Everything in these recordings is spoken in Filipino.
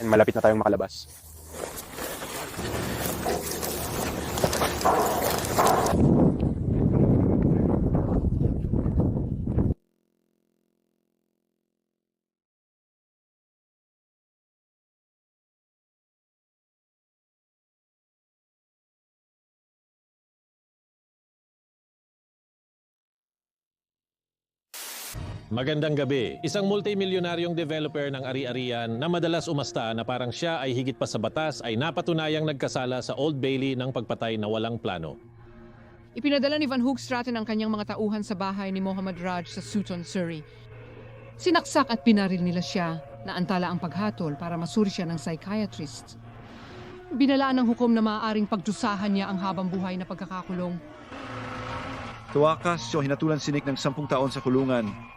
and malapit na tayong makalabas. Magandang gabi. Isang multimilyonaryong developer ng ari-arian na madalas umasta na parang siya ay higit pa sa batas ay napatunayang nagkasala sa Old Bailey ng pagpatay na walang plano. Ipinadala ni Van Hoogstraten ang kanyang mga tauhan sa bahay ni Mohammad Raj sa Sutton, Surrey. Sinaksak at pinaril nila siya na antala ang paghatol para masuri siya ng psychiatrist. Binalaan ng hukom na maaaring pagdusahan niya ang habang buhay na pagkakakulong. Tuwakas siya hinatulan si Nick ng 10 taon sa kulungan.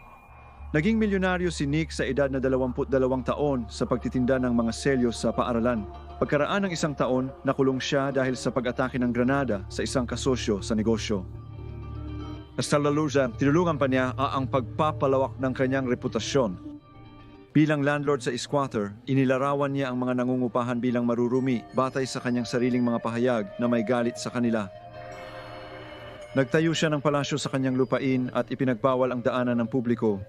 Naging milyonaryo si Nick sa edad na 22 taon sa pagtitinda ng mga selyo sa paaralan. Pagkaraan ng isang taon, nakulong siya dahil sa pag-atake ng granada sa isang kasosyo sa negosyo. Sa Laluza, tinulungan pa niya ang pagpapalawak ng kanyang reputasyon. Bilang landlord sa squatter, inilarawan niya ang mga nangungupahan bilang marurumi batay sa kanyang sariling mga pahayag na may galit sa kanila Nagtayo siya ng palasyo sa kanyang lupain at ipinagbawal ang daanan ng publiko.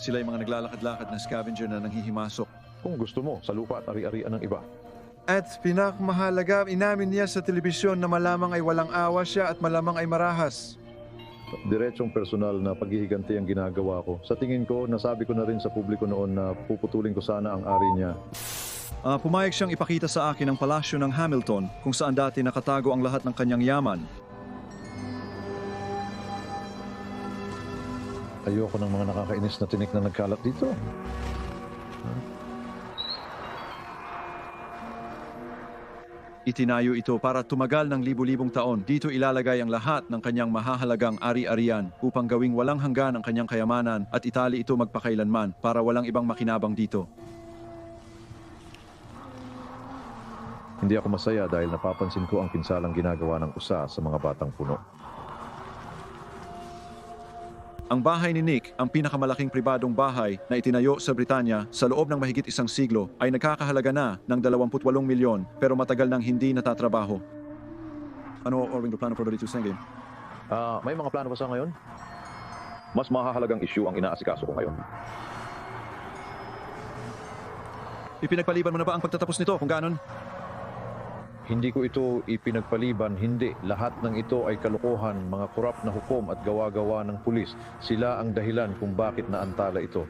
Sila ay mga naglalakad-lakad na scavenger na nanghihimasok. Kung gusto mo, sa lupa at ari-arian ng iba. At pinakamahalaga, inamin niya sa telebisyon na malamang ay walang awa siya at malamang ay marahas. Diretsong personal na paghihiganti ang ginagawa ko. Sa tingin ko, nasabi ko na rin sa publiko noon na puputulin ko sana ang ari niya. Ah, pumayag siyang ipakita sa akin ang palasyo ng Hamilton kung saan dati nakatago ang lahat ng kanyang yaman. Ayoko ng mga nakakainis na tinik na nagkalat dito. Itinayo ito para tumagal ng libu-libong taon. Dito ilalagay ang lahat ng kanyang mahahalagang ari-arian upang gawing walang hanggan ang kanyang kayamanan at itali ito magpakailanman para walang ibang makinabang dito. Hindi ako masaya dahil napapansin ko ang pinsalang ginagawa ng usa sa mga batang puno. Ang bahay ni Nick, ang pinakamalaking pribadong bahay na itinayo sa Britanya sa loob ng mahigit isang siglo ay nagkakahalaga na ng 28 milyon pero matagal nang hindi natatrabaho. Ano Orwing plano for the Dito Game? Ah, may mga plano ba sa ngayon? Mas mahahalagang issue ang inaasikaso ko ngayon. Ipinagpaliban mo na ba ang pagtatapos nito kung ganon? Hindi ko ito ipinagpaliban, hindi. Lahat ng ito ay kalokohan, mga korap na hukom at gawa-gawa ng pulis. Sila ang dahilan kung bakit naantala ito.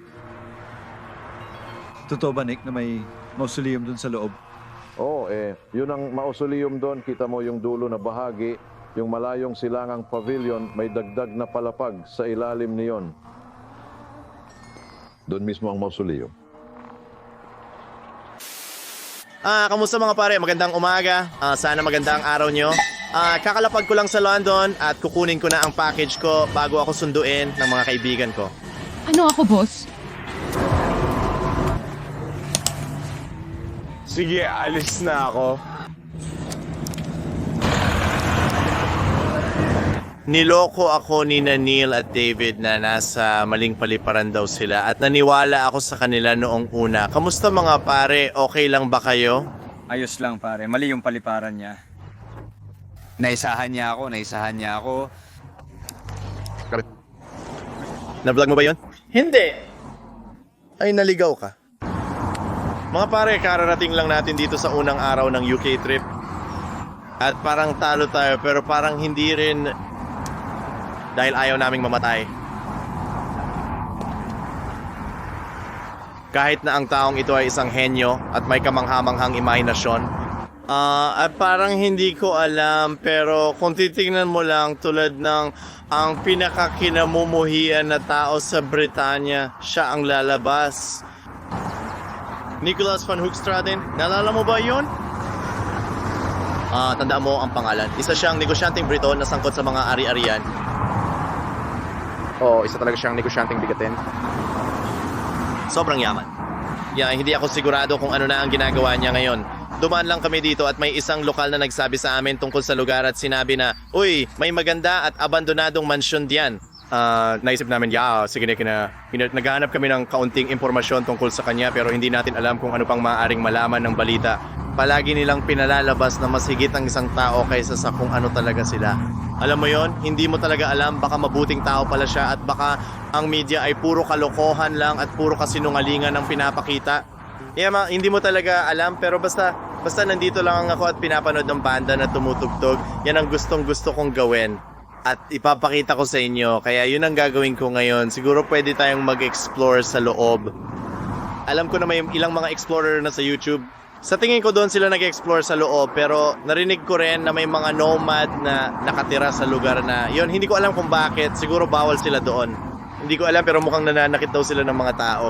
Totoo ba Nick na may mausoleum dun sa loob? Oo, eh, yun ang mausoleum doon. Kita mo yung dulo na bahagi, yung malayong silangang pavilion, may dagdag na palapag sa ilalim niyon. Doon mismo ang mausoleum. Ah, kamusta mga pare? Magandang umaga. Ah, sana magandang araw nyo. Ah, kakalapag ko lang sa London at kukunin ko na ang package ko bago ako sunduin ng mga kaibigan ko. Ano ako, boss? Sige, alis na ako. Niloko ako ni Neil at David na nasa maling paliparan daw sila at naniwala ako sa kanila noong una. Kamusta mga pare? Okay lang ba kayo? Ayos lang pare, mali yung paliparan niya. Naisahan niya ako, naisahan niya ako. Na-vlog mo ba yon? Hindi. Ay, naligaw ka. Mga pare, kararating lang natin dito sa unang araw ng UK trip. At parang talo tayo, pero parang hindi rin dahil ayaw naming mamatay. Kahit na ang taong ito ay isang henyo at may kamanghamanghang imahinasyon. Ah, at parang hindi ko alam pero kung titingnan mo lang tulad ng ang pinakakinamumuhian na tao sa Britanya, siya ang lalabas. Nicholas van Hoogstraten, naalala mo ba yun? Ah, tandaan mo ang pangalan. Isa siyang negosyanteng Briton na sangkot sa mga ari-arian. Oo, isa talaga siyang negosyanteng bigatin. Sobrang yaman. Yeah, hindi ako sigurado kung ano na ang ginagawa niya ngayon. Dumaan lang kami dito at may isang lokal na nagsabi sa amin tungkol sa lugar at sinabi na, Uy, may maganda at abandonadong mansyon diyan. Ah, naisip namin, yeah, sige na, kina, naghahanap kami ng kaunting impormasyon tungkol sa kanya pero hindi natin alam kung ano pang maaaring malaman ng balita. Palagi nilang pinalalabas na mas higit ang isang tao kaysa sa kung ano talaga sila. Alam mo yon, hindi mo talaga alam, baka mabuting tao pala siya at baka ang media ay puro kalokohan lang at puro kasinungalingan ang pinapakita. Yeah, ma, hindi mo talaga alam pero basta basta nandito lang ako at pinapanood ng banda na tumutugtog. Yan ang gustong gusto kong gawin at ipapakita ko sa inyo. Kaya yun ang gagawin ko ngayon. Siguro pwede tayong mag-explore sa loob. Alam ko na may ilang mga explorer na sa YouTube. Sa tingin ko doon sila nag-explore sa loob pero narinig ko rin na may mga nomad na nakatira sa lugar na yon hindi ko alam kung bakit. Siguro bawal sila doon. Hindi ko alam pero mukhang nananakit daw sila ng mga tao.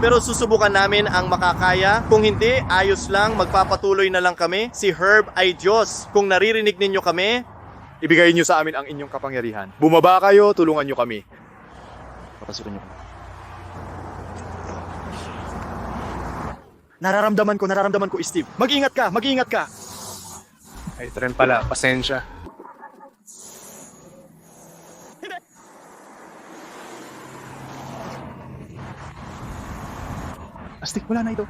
Pero susubukan namin ang makakaya. Kung hindi, ayos lang, magpapatuloy na lang kami. Si Herb ay Diyos. Kung naririnig ninyo kami, Ibigay niyo sa amin ang inyong kapangyarihan. Bumaba kayo, tulungan niyo kami. Papasukin niyo kami. Nararamdaman ko, nararamdaman ko, Steve. Mag-ingat ka, mag-ingat ka. Ay, ito rin pala, pasensya. Astig, wala na ito.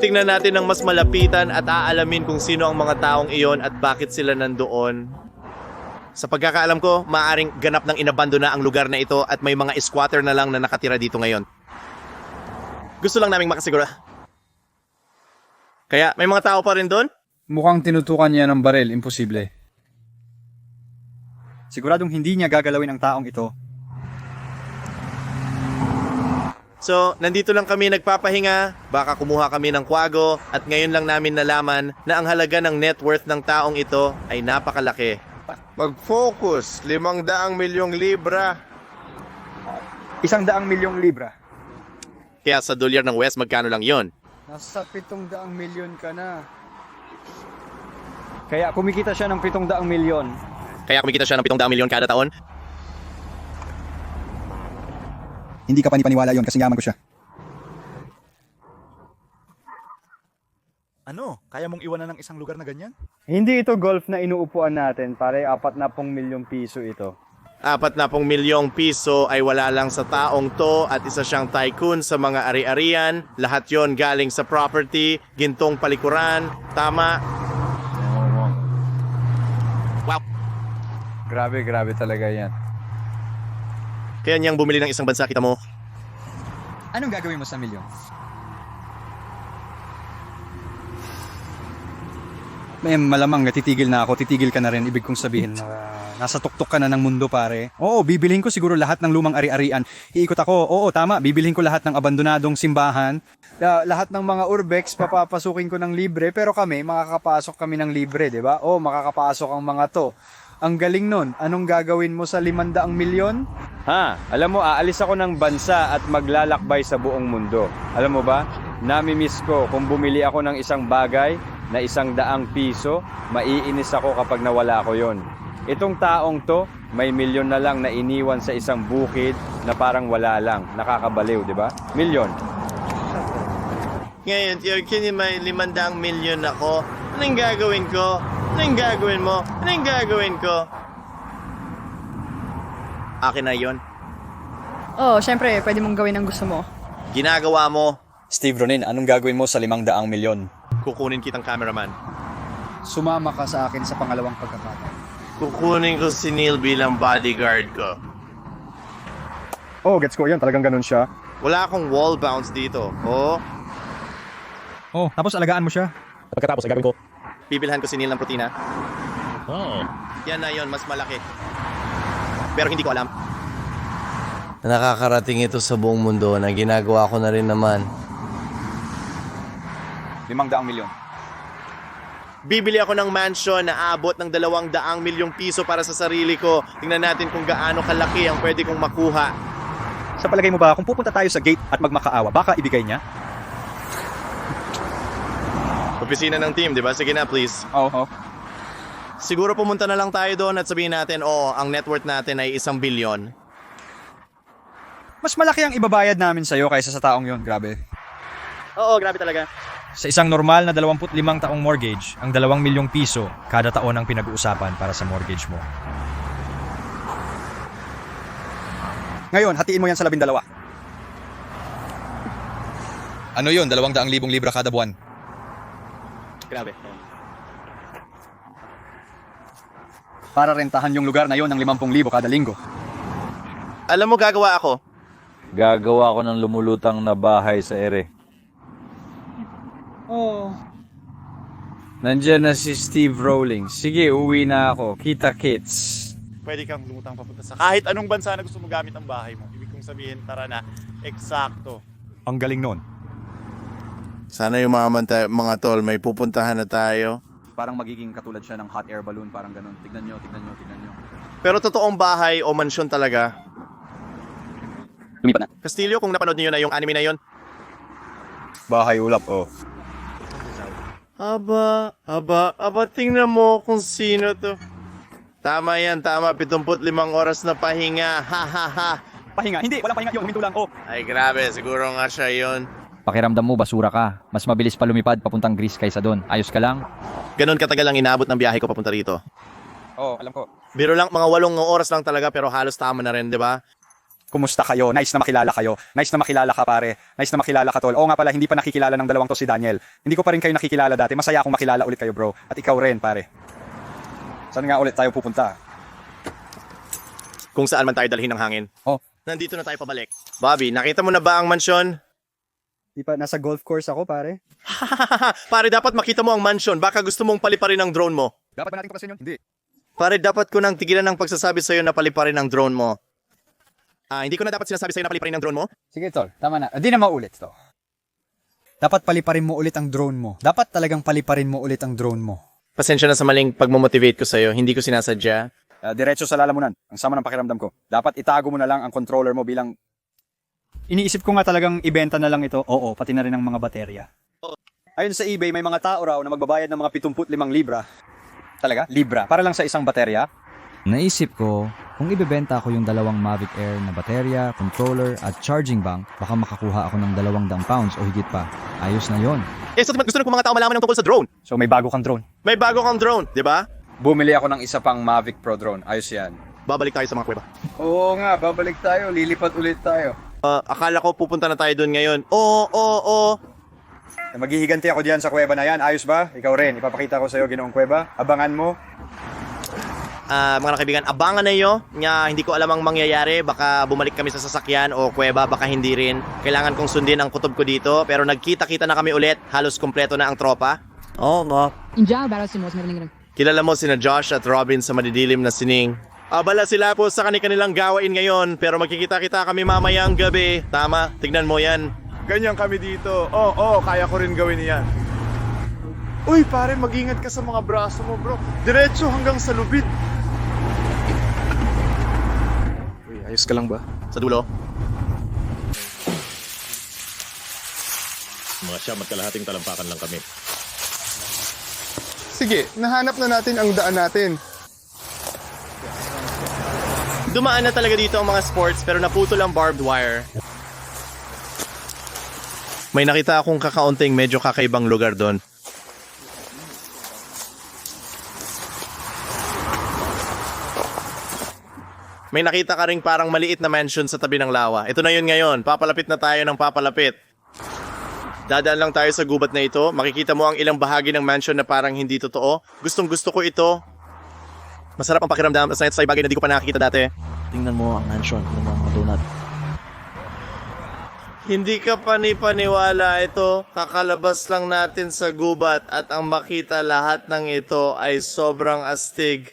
Titingnan natin ng mas malapitan at aalamin kung sino ang mga taong iyon at bakit sila nandoon. Sa pagkakaalam ko, maaring ganap ng inabando na ang lugar na ito at may mga squatter na lang na nakatira dito ngayon. Gusto lang naming makasigura. Kaya, may mga tao pa rin doon? Mukhang tinutukan niya ng barel, imposible. Siguradong hindi niya gagalawin ang taong ito. So, nandito lang kami nagpapahinga, baka kumuha kami ng kwago, at ngayon lang namin nalaman na ang halaga ng net worth ng taong ito ay napakalaki. Mag-focus, limang daang milyong libra. Isang daang milyong libra. Kaya sa dolyar ng West, magkano lang yon? Nasa pitong daang milyon ka na. Kaya kumikita siya ng pitong daang milyon. Kaya kumikita siya ng 700 milyon kada taon? Hindi ka panipaniwala yon kasi yaman ko siya. Ano? Kaya mong iwanan ng isang lugar na ganyan? Hindi ito golf na inuupuan natin, pare apat na pong milyong piso ito. Apat na pong milyong piso ay wala lang sa taong to at isa siyang tycoon sa mga ari-arian. Lahat yon galing sa property, gintong palikuran, tama? Wow! Grabe, grabe talaga yan. Kaya niyang bumili ng isang bansa, kita mo? Anong gagawin mo sa milyon? May malamang titigil na ako, titigil ka na rin, ibig kong sabihin na nasa tuktok ka na ng mundo pare. Oo, bibilhin ko siguro lahat ng lumang ari-arian. Iikot ako, oo tama, bibilhin ko lahat ng abandonadong simbahan. La- lahat ng mga urbex, papapasukin ko ng libre, pero kami, makakapasok kami ng libre, di ba? Oo, makakapasok ang mga to. Ang galing nun, anong gagawin mo sa 500 milyon? Ha, alam mo, aalis ako ng bansa at maglalakbay sa buong mundo. Alam mo ba, namimiss ko kung bumili ako ng isang bagay na isang daang piso, maiinis ako kapag nawala ko yon. Itong taong to, may milyon na lang na iniwan sa isang bukid na parang wala lang. Nakakabaliw, di ba? Milyon. Ngayon, Yorkin, may limandang milyon ako. Anong gagawin ko? Anong gagawin mo? Anong gagawin ko? Akin na yon. Oo, syempre, pwede mong gawin ang gusto mo. Ginagawa mo, Steve Ronin, anong gagawin mo sa limang daang milyon? kukunin kitang cameraman. Sumama ka sa akin sa pangalawang pagkakataon. Kukunin ko si Neil bilang bodyguard ko. Oh, gets ko yan. Talagang ganun siya. Wala akong wall bounce dito. Oh, Oh, tapos alagaan mo siya. Pagkatapos gagawin ko. Bibilhan ko si Neil ng protina. Oo. Yan na yon, mas malaki. Pero hindi ko alam. Nakakarating ito sa buong mundo na ginagawa ko na rin naman. Limang daang milyon. Bibili ako ng mansion na abot ng dalawang daang milyong piso para sa sarili ko. Tingnan natin kung gaano kalaki ang pwede kong makuha. Sa palagay mo ba, kung pupunta tayo sa gate at magmakaawa, baka ibigay niya? Opisina ng team, di ba? Sige na, please. Oo. Siguro pumunta na lang tayo doon at sabihin natin, oo, ang net worth natin ay isang bilyon. Mas malaki ang ibabayad namin sa'yo kaysa sa taong yon, grabe. Oo, grabe talaga. Sa isang normal na 25 taong mortgage, ang 2 milyong piso kada taon ang pinag-uusapan para sa mortgage mo. Ngayon, hatiin mo yan sa labing dalawa. Ano yun? Dalawang daang libong libra kada buwan. Grabe. Para rentahan yung lugar na yon ng 50,000 kada linggo. Alam mo, gagawa ako. Gagawa ko ng lumulutang na bahay sa ere. Oh. Nandiyan na si Steve Rowling. Sige, uwi na ako. Kita kits. Pwede kang lumutang papunta sa kahit anong bansa na gusto mo gamit ang bahay mo. Ibig kong sabihin, tara na, eksakto. Ang galing nun. Sana yung mga, mga tol, may pupuntahan na tayo. Parang magiging katulad siya ng hot air balloon, parang ganun. Tignan nyo, tignan nyo, tignan nyo. Pero totoong bahay o mansyon talaga. Lumipat na. Castillo, kung napanood niyo na yung anime na yon. Bahay ulap, oh. Aba, aba, aba, tingnan mo kung sino to. Tama yan, tama. 75 oras na pahinga. Ha, ha, ha. Pahinga. Hindi, walang pahinga yun. Huminto lang, oh. Ay, grabe. Siguro nga siya yon. Pakiramdam mo, basura ka. Mas mabilis pa lumipad papuntang Greece kaysa doon. Ayos ka lang? Ganon katagal ang inaabot ng biyahe ko papunta rito. Oh, alam ko. Biro lang, mga walong oras lang talaga pero halos tama na rin, di ba? Kumusta kayo? Nice na makilala kayo. Nice na makilala ka, pare. Nice na makilala ka, tol. Oo nga pala, hindi pa nakikilala ng dalawang to si Daniel. Hindi ko pa rin kayo nakikilala dati. Masaya akong makilala ulit kayo, bro. At ikaw rin, pare. Saan nga ulit tayo pupunta? Kung saan man tayo dalhin ng hangin. Oh. Nandito na tayo pabalik. Bobby, nakita mo na ba ang mansyon? Di pa, nasa golf course ako, pare. Pare, dapat makita mo ang mansyon. Baka gusto mong paliparin ang drone mo. Dapat ba natin pagkasin yun? Hindi. Pare, dapat ko nang tigilan ng pagsasabi sa'yo na paliparin ang drone mo. Ah, hindi ko na dapat sinasabi sa'yo na paliparin ang drone mo? Sige, tol. Tama na. Di na maulit to. Dapat paliparin mo ulit ang drone mo. Dapat talagang paliparin mo ulit ang drone mo. Pasensya na sa maling pagmamotivate ko sa'yo. Hindi ko sinasadya. Ah, diretso sa lalamunan. Ang sama ng pakiramdam ko. Dapat itago mo na lang ang controller mo bilang... Iniisip ko nga talagang ibenta na lang ito. Oo, pati na rin ang mga baterya. Ayun sa eBay, may mga tao raw na magbabayad ng mga 75 libra. Talaga? Libra. Para lang sa isang baterya. Naisip ko, kung ibebenta ko yung dalawang Mavic Air na baterya, controller, at charging bank, baka makakuha ako ng dalawang daang pounds o higit pa. Ayos na yon. Eh, so gusto ng mga tao malaman ng tungkol sa drone. So may bago kang drone. May bago kang drone, di ba? Bumili ako ng isa pang Mavic Pro drone. Ayos yan. Babalik tayo sa mga kuweba. Oo nga, babalik tayo. Lilipat ulit tayo. Ah, akala ko pupunta na tayo doon ngayon. Oo, oo, oo. Maghihiganti ako diyan sa kuweba na yan. Ayos ba? Ikaw rin. Ipapakita ko sa iyo ginoong kuweba. Abangan mo. Ah, mga kaibigan, abangan na nyo. Nga, hindi ko alam ang mangyayari. Baka bumalik kami sa sasakyan o kuweba, baka hindi rin. Kailangan kong sundin ang kutob ko dito. Pero nagkita-kita na kami ulit. Halos kumpleto na ang tropa. Oo, no. Inja, para si Mos, meron Kilala mo sina Josh at Robin sa madidilim na sining. Abala sila po sa kanilang gawain ngayon pero magkikita-kita kami mamayang gabi. Tama, tignan mo yan. Ganyan kami dito. Oo, oh, kaya ko rin gawin yan. Uy, pare, mag-ingat ka sa mga braso mo, bro. Diretso hanggang sa lubid. Uy, Ayos ka lang ba? Sa dulo? Mga siyam at kalahating talampakan lang kami. Sige, nahanap na natin ang daan natin. Dumaan na talaga dito ang mga sports pero naputol ang barbed wire. May nakita akong kakaunting medyo kakaibang lugar doon. May nakita ka ring parang maliit na mansion sa tabi ng lawa. Ito na yun ngayon. Papalapit na tayo ng papalapit. Dadaan lang tayo sa gubat na ito. Makikita mo ang ilang bahagi ng mansion na parang hindi totoo. Gustong gusto ko ito. Masarap ang pakiramdam sa sa bagay na di ko pa nakakita dati. Tingnan mo ang mansion ng mga donut. Hindi ka panipaniwala ito. Kakalabas lang natin sa gubat at ang makita lahat ng ito ay sobrang astig.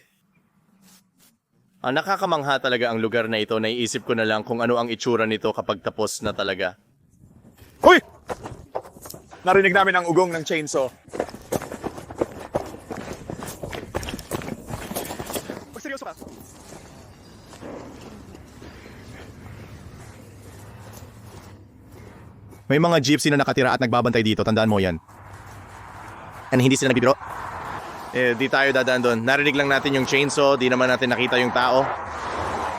Ang nakakamangha talaga ang lugar na ito. Naiisip ko na lang kung ano ang itsura nito kapag tapos na talaga. Hoy! Narinig namin ang ugong ng chainsaw. Magseryoso ka. May mga gypsy na nakatira at nagbabantay dito. Tandaan mo yan. And hindi sila nagbibiro? Eh, di tayo dadaan doon. Narinig lang natin yung chainsaw. Di naman natin nakita yung tao.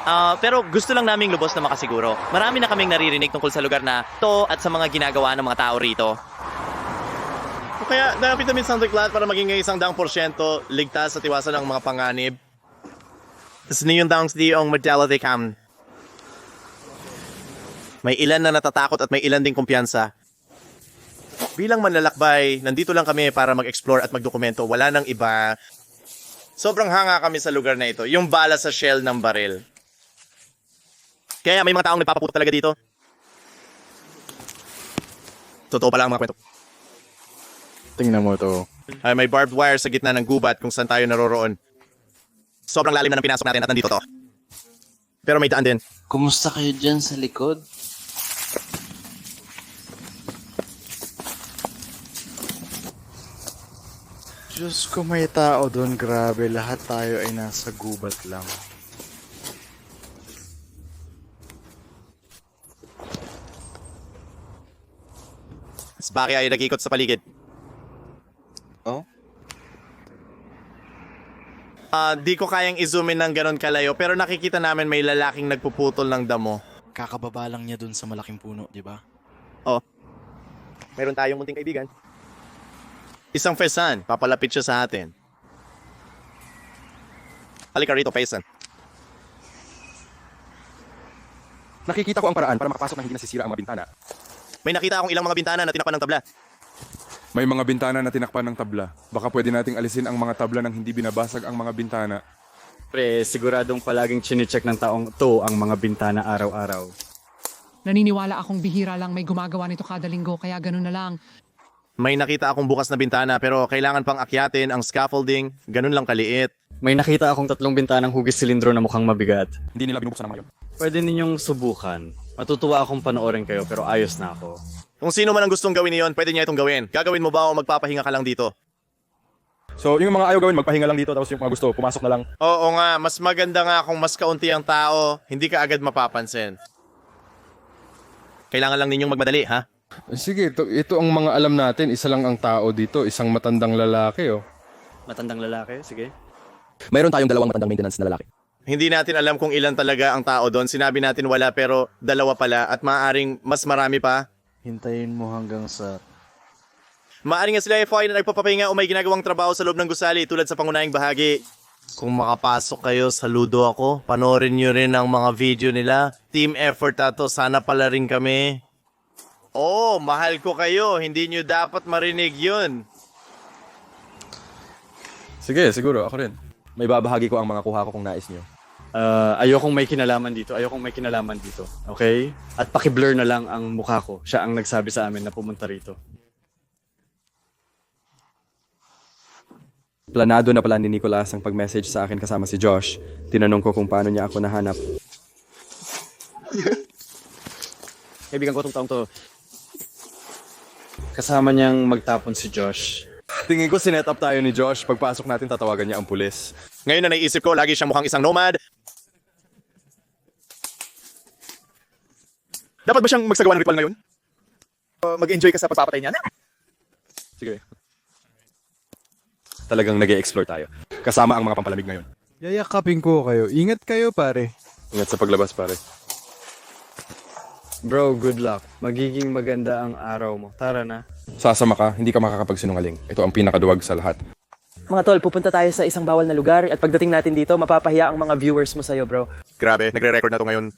Ah, pero gusto lang naming lubos na makasiguro. Marami na kaming naririnig tungkol sa lugar na to at sa mga ginagawa ng mga tao rito. O kaya, dapat namin sa Clat para maging isang daang porsyento ligtas at iwasan ng mga panganib. Tapos niyon daang di ang modality cam. May ilan na natatakot at may ilan ding kumpiyansa. Bilang manlalakbay, nandito lang kami para mag-explore at magdokumento. Wala nang iba. Sobrang hanga kami sa lugar na ito. Yung bala sa shell ng baril. Kaya may mga taong nagpapaputo talaga dito. Totoo pala ang mga kwento. Tingnan mo to. ay may barbed wire sa gitna ng gubat kung saan tayo naroroon. Sobrang lalim na ng pinasok natin at nandito to. Pero may daan din. Kumusta kayo dyan sa likod? Diyos ko may tao doon, grabe. Lahat tayo ay nasa gubat lang. Mas Baki ay nag-ikot sa paligid. Oh? Ah, di ko kayang i-zoom in ng ganon kalayo pero nakikita namin may lalaking nagpuputol ng damo. Kakababa lang niya doon sa malaking puno, di ba? Oh. Meron tayong munting kaibigan. Isang fesan, papalapit siya sa atin. Halika rito, Paisan. Nakikita ko ang paraan para makapasok na hindi nasisira ang mga bintana. May nakita akong ilang mga bintana na tinakpan ng tabla. May mga bintana na tinakpan ng tabla. Baka pwede nating alisin ang mga tabla nang hindi binabasag ang mga bintana. Pre, siguradong palaging chinecheck ng taong to ang mga bintana araw-araw. Naniniwala akong bihira lang may gumagawa nito kada linggo kaya ganun na lang. May nakita akong bukas na bintana pero kailangan pang akyatin ang scaffolding. Ganun lang kaliit. May nakita akong tatlong bintanang hugis silindro na mukhang mabigat. Hindi nila binubuksan ang mga yun. Pwede ninyong subukan. Matutuwa akong panoorin kayo pero ayos na ako. Kung sino man ang gustong gawin niyon, pwede niya itong gawin. Gagawin mo ba o magpapahinga ka lang dito? So, yung mga ayaw gawin, magpahinga lang dito. Tapos yung mga gusto, pumasok na lang. Oo nga, mas maganda nga kung mas kaunti ang tao, hindi ka agad mapapansin. Kailangan lang ninyong magmadali, ha? Sige, ito, ito ang mga alam natin. Isa lang ang tao dito, isang matandang lalaki, oh. Matandang lalaki, sige. Mayroon tayong dalawang matandang maintenance na lalaki. Hindi natin alam kung ilan talaga ang tao doon. Sinabi natin wala pero dalawa pala at maaaring mas marami pa. Hintayin mo hanggang sa... Maaaring nga sila FY na nagpapapahinga o may ginagawang trabaho sa loob ng gusali tulad sa pangunahing bahagi. Kung makapasok kayo, saludo ako. Panoorin nyo rin ang mga video nila. Team effort ato, sana pala rin kami. Oh, mahal ko kayo. Hindi nyo dapat marinig yun. Sige, siguro, ako rin. May babahagi ko ang mga kuha ko kung nais nyo. Uh, ayokong may kinalaman dito. Ayokong may kinalaman dito. Okay? At pakiblur na lang ang mukha ko. Siya ang nagsabi sa amin na pumunta rito. Planado na pala ni Nicolas ang pag-message sa akin kasama si Josh. Tinanong ko kung paano niya ako nahanap. Kaibigan ko tong taong to. Kasama niyang magtapon si Josh. Tingin ko sinet up tayo ni Josh. Pagpasok natin, tatawagan niya ang pulis. Ngayon na naisip ko, lagi siyang mukhang isang nomad. Dapat ba siyang magsagawa ng ritual ngayon? Uh, mag-enjoy ka sa pagpapatay niya? Sige. Talagang nag explore tayo. Kasama ang mga pampalamig ngayon. Yayakapin ko kayo. Ingat kayo, pare. Ingat sa paglabas, pare. Bro, good luck. Magiging maganda ang araw mo. Tara na. Sasama ka, hindi ka makakapagsinungaling. Ito ang pinakaduwag sa lahat. Mga tol, pupunta tayo sa isang bawal na lugar at pagdating natin dito, mapapahiya ang mga viewers mo sa'yo, bro. Grabe, nagre-record na to ngayon.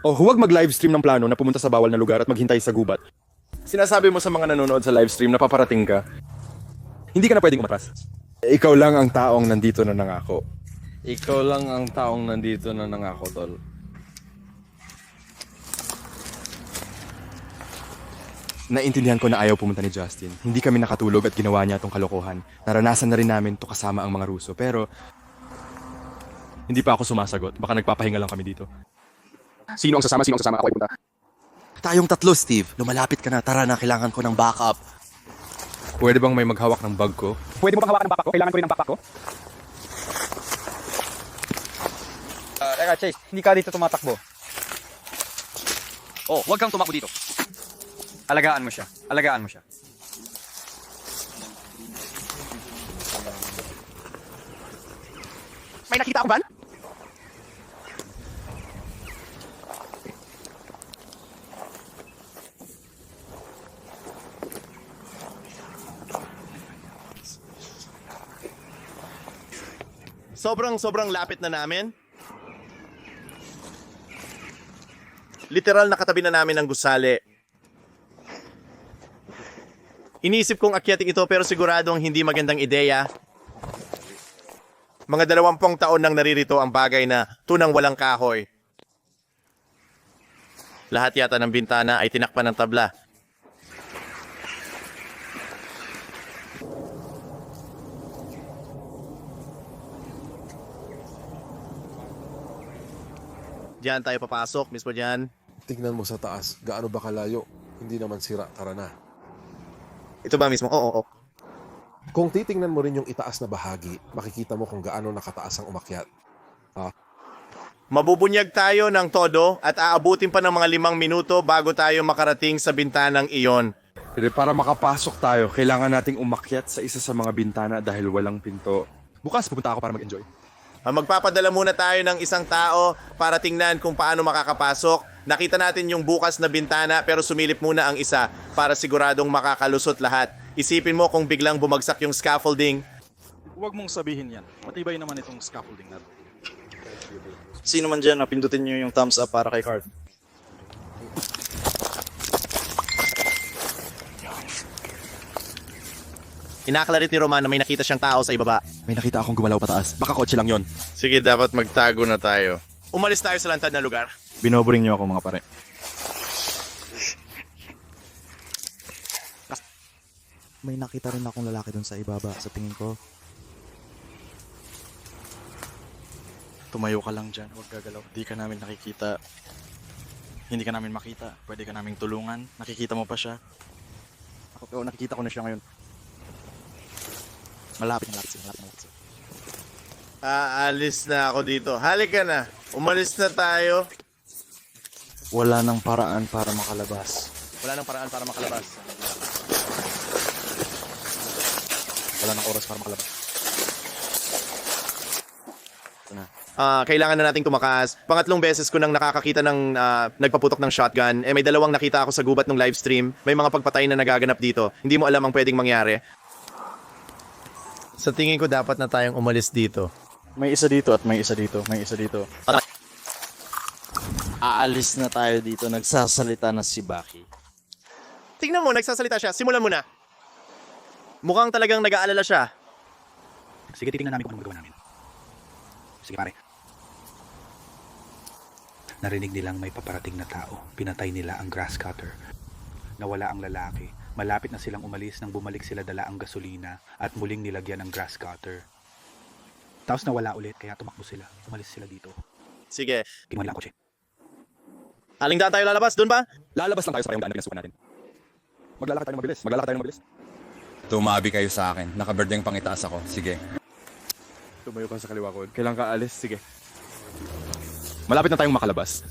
O huwag mag-livestream ng plano na pumunta sa bawal na lugar at maghintay sa gubat. Sinasabi mo sa mga nanonood sa livestream na paparating ka, hindi ka na pwedeng umatras. Ikaw lang ang taong nandito na nangako. Ikaw lang ang taong nandito na nangako, tol. Naintindihan ko na ayaw pumunta ni Justin. Hindi kami nakatulog at ginawa niya itong kalokohan. Naranasan na rin namin to kasama ang mga Ruso. Pero, hindi pa ako sumasagot. Baka nagpapahinga lang kami dito. Sino ang sasama? Sino ang sasama? Ako ay punta. Tayong tatlo, Steve. Lumalapit ka na. Tara na, kailangan ko ng backup. Pwede bang may maghawak ng bag ko? Pwede mo bang hawakan ng backpack ko? Kailangan ko rin ng backpack ko. Uh, teka, Chase, hindi ka dito tumatakbo. Oh, huwag kang tumakbo dito. Alagaan mo siya. Alagaan mo siya. May nakita ako ba? Sobrang sobrang lapit na namin. Literal nakatabi na namin ang gusali. Iniisip kong akyatin ito pero siguradong hindi magandang ideya. Mga dalawampung taon nang naririto ang bagay na tunang walang kahoy. Lahat yata ng bintana ay tinakpan ng tabla. Diyan tayo papasok, mismo diyan. Tingnan mo sa taas, gaano ba kalayo? Hindi naman sira, tara na. Ito ba mismo? Oo, oo. Kung titingnan mo rin yung itaas na bahagi, makikita mo kung gaano nakataas ang umakyat. Ah, Mabubunyag tayo ng todo at aabutin pa ng mga limang minuto bago tayo makarating sa bintanang iyon. Pero para makapasok tayo, kailangan nating umakyat sa isa sa mga bintana dahil walang pinto. Bukas pupunta ako para mag-enjoy. Ah, Magpapadala muna tayo ng isang tao para tingnan kung paano makakapasok. Nakita natin yung bukas na bintana pero sumilip muna ang isa para siguradong makakalusot lahat. Isipin mo kung biglang bumagsak yung scaffolding. Huwag mong sabihin yan. Matibay naman itong scaffolding natin. Sino man dyan, pindutin nyo yung thumbs up para kay Card. Inaklarit ni Roman na may nakita siyang tao sa ibaba. May nakita akong gumalaw pataas. Baka kotse lang yon. Sige, dapat magtago na tayo. Umalis tayo sa lantad na lugar. Binoboring nyo ako mga pare. May nakita rin akong lalaki dun sa ibaba sa tingin ko. Tumayo ka lang dyan, huwag gagalaw. Di ka namin nakikita. Hindi ka namin makita. Pwede ka namin tulungan. Nakikita mo pa siya. Ako, pero nakikita ko na siya ngayon. Malapit, malapit malapit, malapit. Aalis na ako dito. Halika na. Umalis na tayo. Wala nang paraan para makalabas. Wala nang paraan para makalabas. Wala nang oras para makalabas. Ito na. Ah, kailangan na nating tumakas. Pangatlong beses ko nang nakakakita ng ah, nagpaputok ng shotgun. Eh may dalawang nakita ako sa gubat ng live stream. May mga pagpatay na nagaganap dito. Hindi mo alam ang pwedeng mangyari. Sa tingin ko dapat na tayong umalis dito. May isa dito at may isa dito. May isa dito. Aalis na tayo dito. Nagsasalita na si Baki. Tingnan mo, nagsasalita siya. Simulan mo na. Mukhang talagang nag-aalala siya. Sige, titingnan namin kung ano magawa namin. Sige pare. Narinig nilang may paparating na tao. Pinatay nila ang grass cutter. Nawala ang lalaki. Malapit na silang umalis nang bumalik sila dala ang gasolina at muling nilagyan ng grass cutter. Tapos nawala ulit kaya tumakbo sila. Umalis sila dito. Sige. Kinuha nila ang kotse. Aling daan tayo lalabas? Doon ba? Lalabas lang tayo sa parehong daan na pinasukan natin. Maglalakad tayo ng mabilis. Maglalakad tayo ng mabilis. Tumabi kayo sa akin. Nakaberdeng pangitaas ako. Sige. Tumayo ka sa kaliwa ko. Kailan ka alis? Sige. Malapit na tayong makalabas.